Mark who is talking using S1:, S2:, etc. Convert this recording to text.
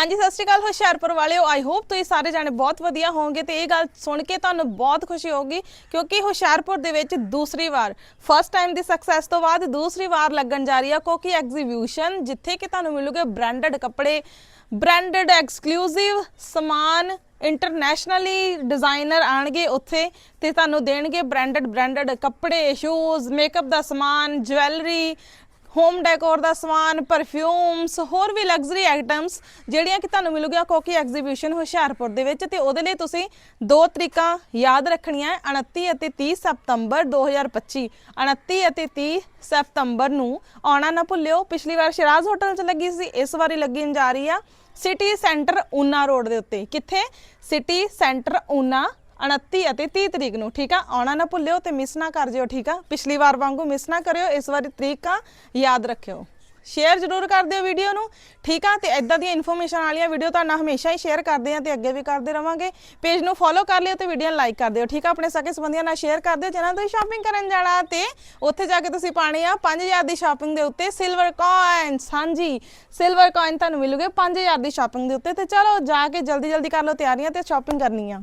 S1: ਹਾਂਜੀ, ਸਤਿ ਸ਼੍ਰੀ ਅਕਾਲ ਹੁਸ਼ਿਆਰਪੁਰ ਵਾਲਿਓ। ਆਈ ਹੋਪ ਤੁਸੀਂ ਸਾਰੇ ਜਾਣੇ ਬਹੁਤ ਵਧੀਆ ਹੋਵੋਗੇ ਤੇ ਇਹ ਗੱਲ ਸੁਣ ਕੇ ਤੁਹਾਨੂੰ ਬਹੁਤ ਖੁਸ਼ੀ ਹੋਊਗੀ, ਕਿਉਂਕਿ ਹੁਸ਼ਿਆਰਪੁਰ ਦੇ ਵਿੱਚ ਦੂਸਰੀ ਵਾਰ ਫਸਟ ਟਾਈਮ ਦੀ ਸਕਸੈਸ ਤੋਂ ਬਾਅਦ ਦੂਸਰੀ ਵਾਰ ਲੱਗਣ ਜਾ ਰਹੀ ਆ ਕੋਕੀ ਐਗਜ਼ੀਬਿਸ਼ਨ ਜਿੱਥੇ ਕਿ ਤੁਹਾਨੂੰ ਮਿਲੂਗੇ ਬ੍ਰਾਂਡਡ ਕੱਪੜੇ ਬ੍ਰਾਂਡਡ ਐਕਸਕਲੂਸਿਵ ਸਮਾਨ ਇੰਟਰਨੈਸ਼ਨਲੀ ਡਿਜ਼ਾਈਨਰ ਆਣਗੇ ਉੱਥੇ ਤੇ ਤੁਹਾਨੂੰ ਦੇਣਗੇ ਬ੍ਰਾਂਡਡ ਬ੍ਰਾਂਡਡ ਕੱਪੜੇ ਸ਼ੂਜ਼ ਮੇਕਅਪ ਦਾ ਸਮਾਨ ਜਵੈਲਰੀ ਹੋਮ ਡੈਕੋਰ ਦਾ ਸਮਾਨ ਪਰਫਿਊਮਸ ਹੋਰ ਵੀ ਲਗਜ਼ਰੀ ਆਈਟਮਸ ਜਿਹੜੀਆਂ ਕਿ ਤੁਹਾਨੂੰ ਮਿਲੂਗੀਆਂ ਕੋਕੀ ਐਗਜ਼ੀਬਿਸ਼ਨ ਹੁਸ਼ਿਆਰਪੁਰ ਦੇ ਵਿੱਚ ਤੇ ਉਹਦੇ ਲਈ ਤੁਸੀਂ ਦੋ ਤਰੀਕਾਂ ਯਾਦ ਰੱਖਣੀਆਂ ਹੈ, 29 ਅਤੇ 30 ਸਤੰਬਰ 2025 29 ਅਤੇ 30 ਸਤੰਬਰ ਨੂੰ ਆਉਣਾ ਨਾ ਭੁੱਲਿਓ। ਪਿਛਲੀ ਵਾਰ ਸ਼ਿਰਾਜ਼ ਹੋਟਲ 'ਚ ਲੱਗੀ ਸੀ ਇਸ ਵਾਰੀ ਲੱਗਣ ਜਾ ਰਹੀ ਆ ਸਿਟੀ ਸੈਂਟਰ ਊਨਾ ਰੋਡ ਦੇ ਉੱਤੇ। ਕਿੱਥੇ? ਸਿਟੀ ਸੈਂਟਰ ਊਨਾ 29 ਅਤੇ 30 ਤਰੀਕ ਨੂੰ, ਠੀਕ ਆ? ਆਉਣਾ ਨਾ ਭੁੱਲਿਓ ਤੇ ਮਿਸ ਨਾ ਕਰ ਜਿਓ, ਠੀਕ ਆ? ਪਿਛਲੀ ਵਾਰ ਵਾਂਗੂ ਮਿਸ ਨਾ ਕਰਿਓ, ਇਸ ਵਾਰੀ ਤਰੀਕਾਂ ਯਾਦ ਰੱਖਿਓ। ਸ਼ੇਅਰ ਜ਼ਰੂਰ ਕਰ ਦਿਓ ਵੀਡੀਓ ਨੂੰ, ਠੀਕ ਆ? ਤੇ ਇਦਾਂ ਦੀਆਂ ਇਨਫੋਰਮੇਸ਼ਨ ਵਾਲੀਆਂ ਵੀਡੀਓ ਤੁਹਾਨੂੰ ਹਮੇਸ਼ਾ ਹੀ ਸ਼ੇਅਰ ਕਰਦੇ ਆ ਤੇ ਅੱਗੇ ਵੀ ਕਰਦੇ ਰਵਾਂਗੇ। ਪੇਜ ਨੂੰ ਫੋਲੋ ਕਰ ਲਿਓ ਤੇ ਵੀਡੀਓ ਲਾਈਕ ਕਰ ਦਿਓ, ਠੀਕ ਆ? ਆਪਣੇ ਸਕੇ ਸੰਬੰਧੀਆਂ ਨਾਲ ਸ਼ੇਅਰ ਕਰ ਦਿਓ ਜਿਹਨਾਂ ਤੋਂ ਸ਼ਾਪਿੰਗ ਕਰਨ ਜਾਣਾ ਤੇ ਉੱਥੇ ਜਾ ਕੇ ਤੁਸੀਂ ਪਾਣੀ ਆ 5000 ਦੀ ਸ਼ਾਪਿੰਗ ਦੇ ਉੱਤੇ ਸਿਲਵਰ ਕਾਇਨਸ ਹਾਂਜੀ ਸਿਲਵਰ ਕਾਇਨ ਤੁਹਾਨੂੰ ਮਿਲੂਗੇ 5000 ਦੀ ਸ਼ਾਪਿੰਗ ਦੇ ਉੱਤੇ। ਤੇ ਚਲੋ, ਜਾ ਕੇ ਜਲਦੀ ਜਲਦੀ ਕਰ ਲਓ ਤਿਆਰੀਆਂ ਤੇ ਸ਼ਾਪਿੰਗ ਕਰਨੀ ਆ।